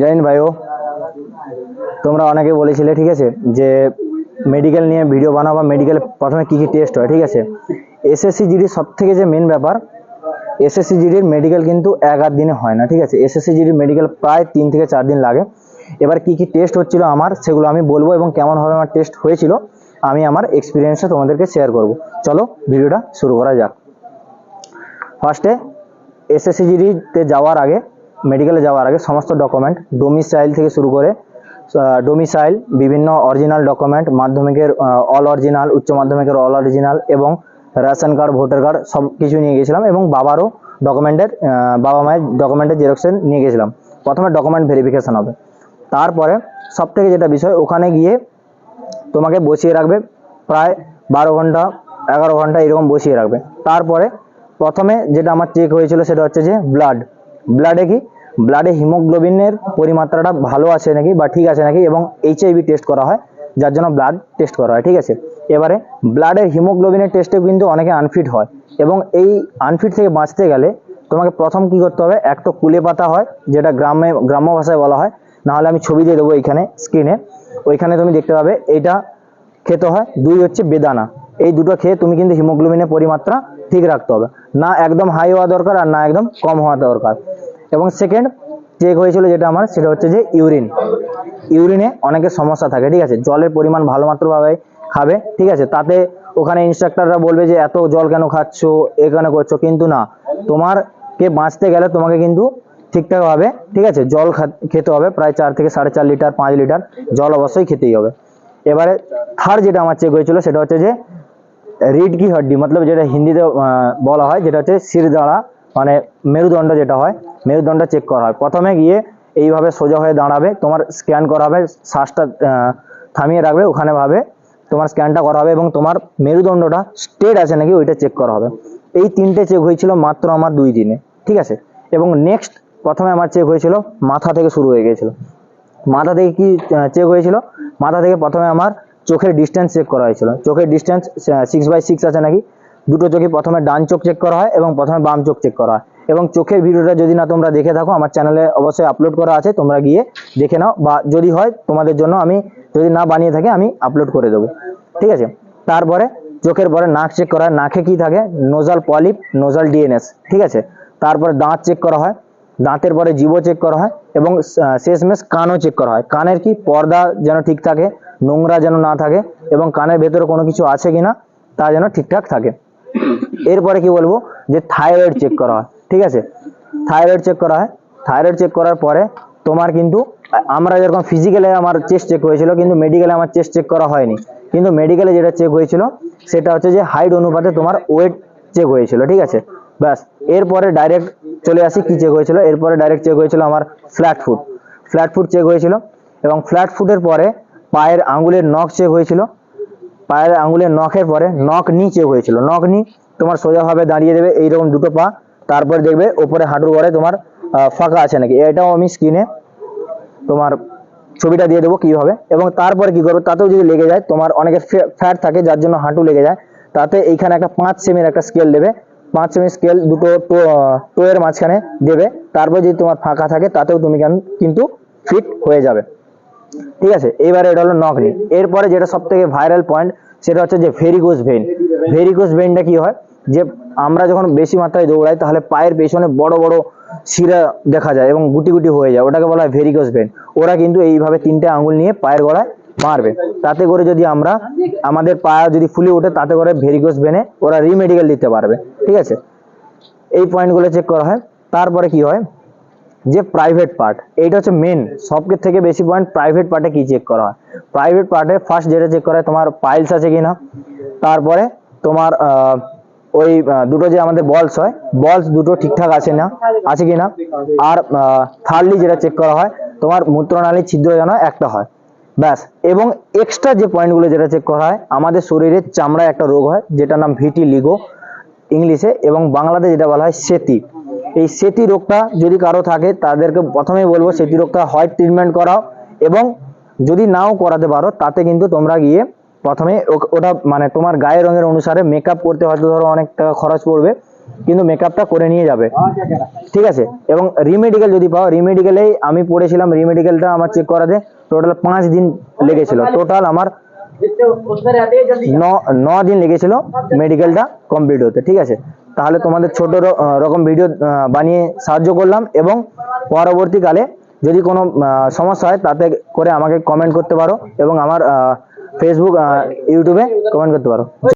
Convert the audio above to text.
Join ভাইও, তোমরা অনেকে বলেছিলে, ঠিক আছে, যে মেডিকেল নিয়ে ভিডিও বানাও বা মেডিকেল প্রথমে কী কী টেস্ট হয়, ঠিক আছে? এসএসসি জিডির সব থেকে যে মেন ব্যাপার এসএসসি জিডির মেডিকেল কিন্তু এক আধ দিনে হয় না, ঠিক আছে? এসএসসি জিডির মেডিকেল প্রায় তিন থেকে চার দিন লাগে। এবার কি কি টেস্ট হচ্ছিল আমার, সেগুলো আমি বলব এবং কেমনভাবে আমার টেস্ট হয়েছিল, আমি আমার এক্সপিরিয়েন্সটা তোমাদেরকে শেয়ার করব। চলো ভিডিওটা শুরু করা যাক। ফার্স্টে এসএসসি জিডিতে যাওয়ার আগে মেডিকেলে যাওয়ার আগে সমস্ত ডকুমেন্ট ডোমিসাইল থেকে শুরু করে ডোমিসাইল বিভিন্ন অরিজিনাল ডকুমেন্ট মাধ্যমিকের অল অরিজিনাল উচ্চ মাধ্যমিকের অল অরিজিনাল এবং রেশন কার্ড ভোটার কার্ড সব কিছু নিয়ে গেছিলাম এবং বাবারও ডকুমেন্টের বাবা মায়ের ডকুমেন্টের জেরক্সের নিয়ে গেছিলাম প্রথমে ডকুমেন্ট ভেরিফিকেশান হবে। তারপরে সব থেকে যেটা বিষয়, ওখানে গিয়ে তোমাকে বসিয়ে রাখবে প্রায় বারো ঘণ্টা, এগারো ঘণ্টা এরকম বসিয়ে রাখবে। তারপরে প্রথমে যেটা আমার চেক হয়েছিল সেটা হচ্ছে যে ব্লাড ব্লাডে কি ব্লাডে হিমোগ্লোবিনের পরিমাত্রাটা ভালো আছে নাকি বা ঠিক আছে নাকি এবং এইচআইভি টেস্ট করা হয়, যার জন্য ব্লাড টেস্ট করা হয়, ঠিক আছে? এবারে ব্লাডের হিমোগ্লোবিনের টেস্টে কিন্তু অনেকে আনফিট হয় এবং এই আনফিট থেকে বাঁচতে গেলে তোমাকে প্রথম কি করতে হবে? এক তো কুলে পাতা হয়, যেটা গ্রামে, গ্রাম্য ভাষায় বলা হয়, নাহলে আমি ছবি দিয়ে দেবো এইখানে স্ক্রিনে ওইখানে তুমি দেখতে পাবে এটা খেতে হয়, দুই হচ্ছে বেদানা। এই দুটো খেয়ে তুমি কিন্তু হিমোগ্লোবিনের পরিমাত্রা ঠিক রাখতে হবে। না একদম হাই হওয়া দরকার আর না একদম কম হওয়া দরকার। এবং সেকেন্ড চেক হয়েছিল যেটা আমার, সেটা হচ্ছে যে ইউরিন ইউরিনে অনেকের সমস্যা থাকে, ঠিক আছে? জলের পরিমাণ ভালো মাত্রভাবে খাবে, ঠিক আছে? তাতে ওখানে ইনস্ট্রাক্টররা বলবে যে, এত জল কেন খাচ্ছ? এখানে করছ? কিন্তু না তোমার কে বাঁচতে গেলে তোমাকে কিন্তু ঠিকঠাকভাবে, ঠিক আছে? জল খেতে হবে, প্রায় চার থেকে সাড়ে চার লিটার, পাঁচ লিটার জল অবশ্যই খেতেই হবে। এবারে থার্ড যেটা আমার চেক হয়েছিল, সেটা হচ্ছে যে রিড কি হাড্ডি, মতলব যেটা হিন্দিতে বলা হয়, যেটা হচ্ছে শিরদাঁড়া মানে মেরুদণ্ড যেটা হয়, মেরুদণ্ড চেক করা হয়। প্রথমে গিয়ে এইভাবে সোজা হয়ে দাঁড়াবে, তোমার স্ক্যান করা হবে, শ্বাসটা থামিয়ে রাখবে, ওখানে ভাবে তোমার স্ক্যানটা করা হবে এবং তোমার মেরুদণ্ডটা স্ট্রেট আছে নাকি ওইটা চেক করা হবে। এই তিনটে চেক হয়েছিল মাত্র আমার দুই দিনে, ঠিক আছে? এবং নেক্সট প্রথমে আমার চেক হয়েছিল মাথা থেকে শুরু হয়ে গিয়েছিল। মাথা থেকে কি চেক হয়েছিল? মাথা থেকে প্রথমে আমার চোখের ডিস্টেন্স চেক করা হয়েছিল। চোখের ডিস্টেন্স সিক্স বাই সিক্স আছে নাকি? দুটো চোখে প্রথমে ডান চোখ চেক করা হয় এবং প্রথমে বাম চোখ চেক করা হয়। এবং চোখের ভিডিওটা যদি না তোমরা দেখে থাকো, আমার চ্যানেলে অবশ্যই আপলোড করা আছে, তোমরা গিয়ে দেখে নাও। বা যদি হয়, তোমাদের জন্য আমি যদি না বানিয়ে থাকে, আমি আপলোড করে দেবো। ঠিক আছে? তারপরে চোখের পরে নাক চেক করা হয়। নাকে কি থাকে? নোজাল পলিপ নোজাল ডিএনএস ঠিক আছে? তারপরে দাঁত চেক করা হয়। দাঁতের পরে জিভও চেক করা হয় এবং শেষমেশ কানও চেক করা হয়। কানের কি? পর্দা যেন ঠিক থাকে, নোংরা যেন না থাকে এবং কানের ভেতরে কোনো কিছু আছে কিনা, তা যেন ঠিকঠাক থাকে। এরপরে কি বলব? যে থাইরয়েড চেক করা হয়, ঠিক আছে? থাইরয়েড চেক করা হয়। থাইরয়েড চেক করার পরে তোমার কিন্তু, আমরা যেরকম ফিজিক্যালে আমার চেস্ট চেক হয়েছিল, কিন্তু মেডিকেলে আমার চেস্ট চেক করা হয়নি। কিন্তু মেডিকেলে যেটা চেক হয়েছিল, সেটা হচ্ছে যে হাইট অনুপাতে তোমার ওয়েট চেক হয়েছিল, ঠিক আছে? ব্যাস, এরপরে ডাইরেক্ট চলে আসি, কি চেক হয়েছিল? এরপরে ডাইরেক্ট চেক হয়েছিল আমার flat foot flat foot check হয়েছিল এবং ফ্ল্যাট ফুটের পরে পায়ের আঙ্গুলের নখ চেক হয়েছিল। পায়ের আঙ্গুলের নখের পরে নখ নি চেক হয়েছিল। নখ নি তোমার সোজাভাবে দাঁড়িয়ে দেবে, এইরকম দুটো পা, তারপর দেখবে ওপরে হাঁটুর পরে তোমার ফাঁকা আছে নাকি। এটাও আমি স্ক্রিনে তোমার ছবিটা দিয়ে দেবো কীভাবে। এবং তারপরে কি করব, তাতেও যদি লেগে যায়, তোমার অনেকের ফ্যাট থাকে, যার জন্য হাঁটু লেগে যায়, তাতে এইখানে একটা পাঁচ সেমির একটা স্কেল দেবে। পাঁচ সেমি স্কেল দুটো টোয়ের মাঝখানে দেবে। তারপর যদি তোমার ফাঁকা থাকে, তাতেও তুমি কেন- কিন্তু ফিট হয়ে যাবে। ঠিক আছে? এবারে এটা হলো নকনি এরপরে যেটা সব থেকে ভাইরাল পয়েন্ট সেটা হচ্ছে যে ভেরিকোজ ভেইন ভেরিকোজ ভেনটা কি হয়? যে আমরা যখন বেশি মাত্রায় দৌড়াই, তাহলে পায়ের পেছনে বড় বড় শিরা দেখা যায় এবং গুটি গুটি হয়ে যায়। ওটাকে বলা হয় ভেরিকোজ ভেন ওরা কিন্তু এইভাবে তিনটে আঙুল নিয়ে পায়ের গলায় মারবে। তাতে করে যদি আমরা আমাদের পা যদি ফুলে ওঠে, তাতে করে ভেরিকোজ ভেনে ওরা রিমেডিকেল দিতে পারবে। ঠিক আছে? এই পয়েন্টগুলো চেক করা হয়। তারপরে কি হয়? যে প্রাইভেট পার্ট এইটা হচ্ছে মেন সব থেকে বেশি পয়েন্ট প্রাইভেট পার্টে কি চেক করা হয়? প্রাইভেট পার্টে ফার্স্ট যেটা চেক করা হয়, তোমার পাইলস আছে কিনা? তারপরে তোমার ওই দুটো যে আমাদের বলস হয় বলস দুটো ঠিকঠাক আছে না, আছে কিনা? আর থার্ডলি যেটা চেক করা হয়, তোমার মূত্রনালীর ছিদ্র যেন একটা হয়। ব্যাস, এবং এক্সট্রা যে পয়েন্টগুলো যেটা চেক করা হয়, আমাদের শরীরের চামড়ায় একটা রোগ হয়, যেটার নাম ভিটি লিগো ইংলিশে, এবং বাংলাতে যেটা বলা হয় সেতি। এই সেতি রোগটা যদি কারও থাকে, তাদেরকে প্রথমেই বলব সেতি রোগটা হয় ট্রিটমেন্ট করাও এবং যদি নাও করাতে পারো, তাতে কিন্তু তোমরা গিয়ে প্রথমে ওটা মানে তোমার গায়ের রঙের অনুসারে মেকআপ করতে হয়তো ধরো অনেক টাকা খরচ পড়বে, কিন্তু মেকআপটা করে নিয়ে যাবে। ঠিক আছে? এবং রিমেডিকেল যদি পাও রিমেডিকেলেই আমি পড়েছিলাম রিমেডিকেলটা আমার চেক করাতে টোটাল পাঁচ দিন লেগেছিল। টোটাল আমার ন দিন লেগেছিল মেডিকেলটা কমপ্লিট হতে। ঠিক আছে? তাহলে তোমাদের ছোট রকম ভিডিও বানিয়ে সাহায্য করলাম এবং পরবর্তীকালে যদি কোনো সমস্যা হয় তাতে করে আমাকে কমেন্ট করতে পারো এবং আমার ফেসবুক ইউটিউবে কমেন্ট করতে পারো।